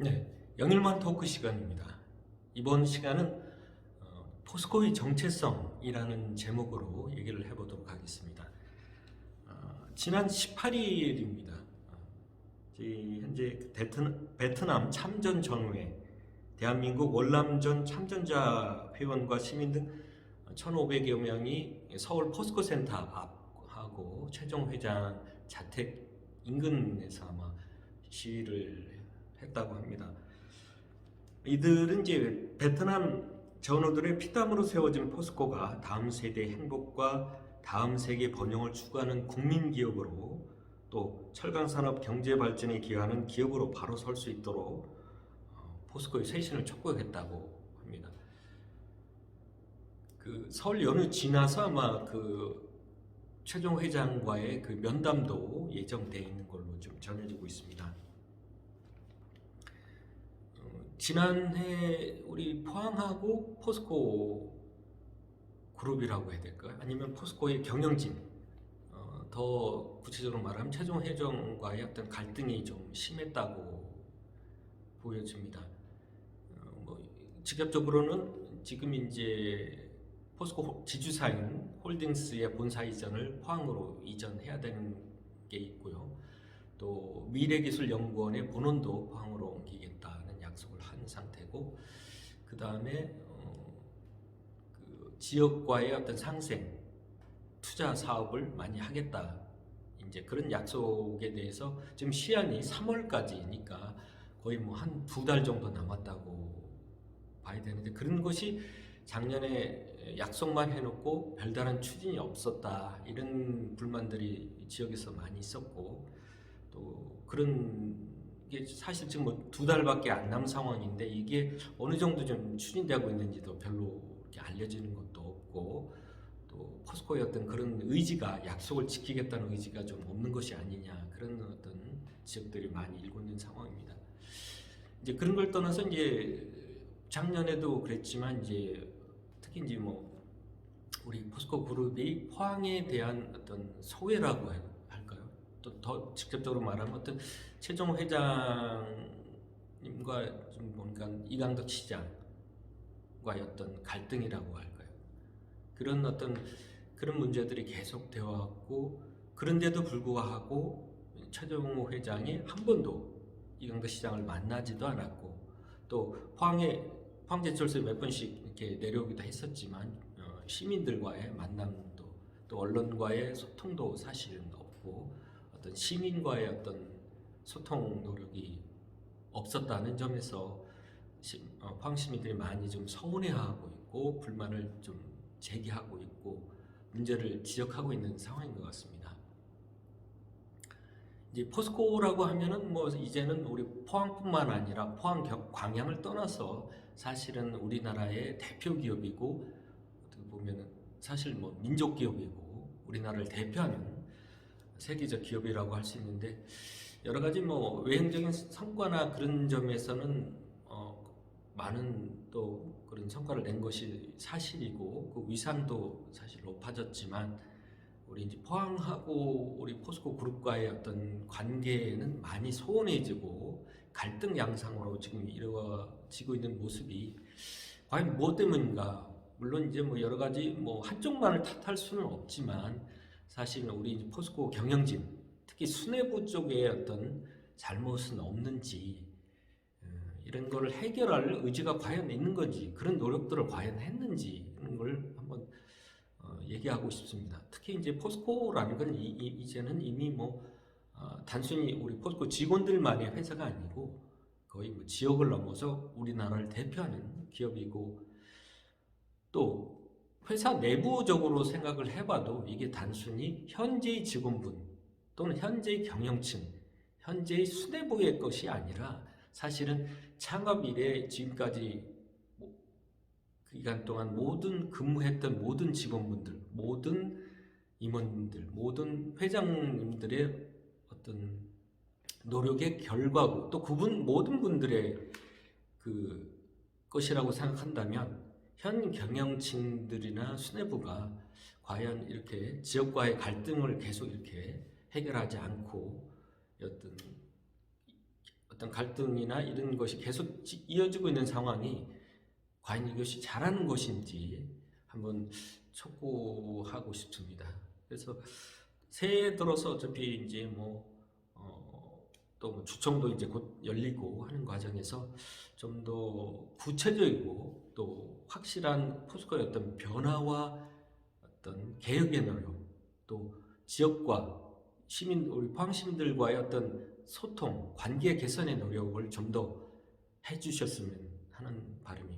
네, 영일만 토크 시간입니다. 이번 시간은 어, 포스코의 정체성이라는 제목으로 얘기를 해보도록 하겠습니다. 어, 지난 18일입니다. 현재 베트남, 베트남 참전 전후에 대한민국 월남전 참전자 회원과 시민 등 1,500여 명이 서울 포스코 센터 앞하고 최종 회장 자택 인근에서 아마 시위를 했다고 합니다. 이들은 이제 베트남 전우들의 피땀으로 세워진 포스코가 다음 세대의 행복과 다음 세계 번영을 추구하는 국민 기업으로 또 철강 산업 경제 발전에 기여하는 기업으로 바로 설 수 있도록 어, 포스코의 쇄신을 촉구하겠다고 합니다. 그 설 연휴 지나서 아마 그 최종 회장과의 그 면담도 예정돼 있는 걸로 좀 전해지고 있습니다. 어, 지난해 우리 포항하고 포스코 그룹이라고 해야 될까요? 아니면 포스코의 경영진 어, 더 구체적으로 말하면 최종 회장과의 어떤 갈등이 좀 심했다고 보여집니다. 어, 뭐 직접적으로는 지금 이제 포스코 지주사인 홀딩스의 본사 이전을 포항으로 이전해야 되는 게 있고요. 또 미래기술연구원의 본원도 포항으로 옮기겠다는 약속을 한 상태고 그 다음에 어, 그 지역과의 어떤 상생 투자 사업을 많이 하겠다. 이제 그런 약속에 대해서 지금 시한이 3월까지니까 거의 뭐 한 두 달 정도 남았다고 봐야 되는데 그런 것이 작년에 약속만 해놓고 별다른 추진이 없었다. 이런 불만들이 지역에서 많이 있었고 또 그런 게 사실 지금 뭐 두 달밖에 안 남은 상황인데 이게 어느 정도 좀 추진되고 있는지도 별로 이렇게 알려지는 것도 없고 또 포스코의 어떤 그런 의지가 약속을 지키겠다는 의지가 좀 없는 것이 아니냐 그런 어떤 지역들이 많이 일고 있는 상황입니다. 이제 그런 걸 떠나서 이제 작년에도 그랬지만 이제 특히 이제 뭐 우리 포스코 그룹이 포항에 대한 어떤 소외라고 해- 할까요? 또 더 직접적으로 말하면 어떤 최종 회장님과 좀 뭔가 이강덕 시장과의 어떤 갈등이라고 할까요? 그런 어떤 그런 문제들이 계속 되어 왔고 그런데도 불구하고 최종 회장이 한 번도 이강덕 시장을 만나지도 않았고 또 포항에 포항제철소에 몇 번씩 이렇게 내려오기도 했었지만 어, 시민들과의 만남도 또 언론과의 소통도 사실은 없고 어떤 시민과의 어떤 소통 노력이 없었다는 점에서 시, 어, 포항 시민들이 많이 좀 서운해하고 있고 불만을 좀 제기하고 있고 문제를 지적하고 있는 상황인 것 같습니다. 이제 포스코라고 하면은 뭐 이제는 우리 포항뿐만 아니라 포항 경- 광양을 떠나서 사실은 우리나라의 대표 기업이고 어떻게 보면은 사실 뭐 민족 기업이고 우리나라를 대표하는 세계적 기업이라고 할 수 있는데 여러 가지 뭐 외형적인 성과나 그런 점에서는 어 많은 또 그런 성과를 낸 것이 사실이고 그 위상도 사실 높아졌지만 우리 이제 포항하고 우리 포스코 그룹과의 어떤 관계는 많이 소원해지고 갈등 양상으로 지금 이루어지고 있는 모습이 과연 무엇 때문인가? 물론 이제 뭐 여러 가지 뭐 한쪽만을 탓할 수는 없지만 사실 우리 포스코 경영진 특히 수뇌부 쪽에 어떤 잘못은 없는지 음, 이런 거를 해결할 의지가 과연 있는 건지 그런 노력들을 과연 했는지 이런 걸 한번 어, 얘기하고 싶습니다. 특히 이제 포스코라는 건 이, 이, 이제는 이미 뭐 어, 단순히 우리 포스코 직원들만의 회사가 아니고 거의 뭐 지역을 넘어서 우리나라를 대표하는 기업이고 또 회사 내부적으로 생각을 해봐도 이게 단순히 현재의 직원분 또는 현재의 경영층, 현재의 수뇌부의 것이 아니라 사실은 창업 이래 지금까지 뭐 기간 동안 모든 근무했던 모든 직원분들, 모든 임원들, 모든 회장님들의 어떤 노력의 결과고 또 그분 모든 분들의 그 것이라고 생각한다면 현 경영층들이나 수뇌부가 과연 이렇게 지역과의 갈등을 계속 이렇게 해결하지 않고 어떤 어떤 갈등이나 이런 것이 계속 지- 이어지고 있는 상황이 과연 이것이 잘하는 것인지 한번 촉구하고 싶습니다. 그래서 새해 들어서 어차피 이제 뭐, 어, 또 뭐 주총도 이제 곧 열리고 하는 과정에서 좀 더 구체적이고 또 확실한 포스코의 어떤 변화와 어떤 개혁의 노력 또 지역과 시민 우리 포항 시민들과의 어떤 소통 관계 개선의 노력을 좀 더 해주셨으면 하는 바람입니다.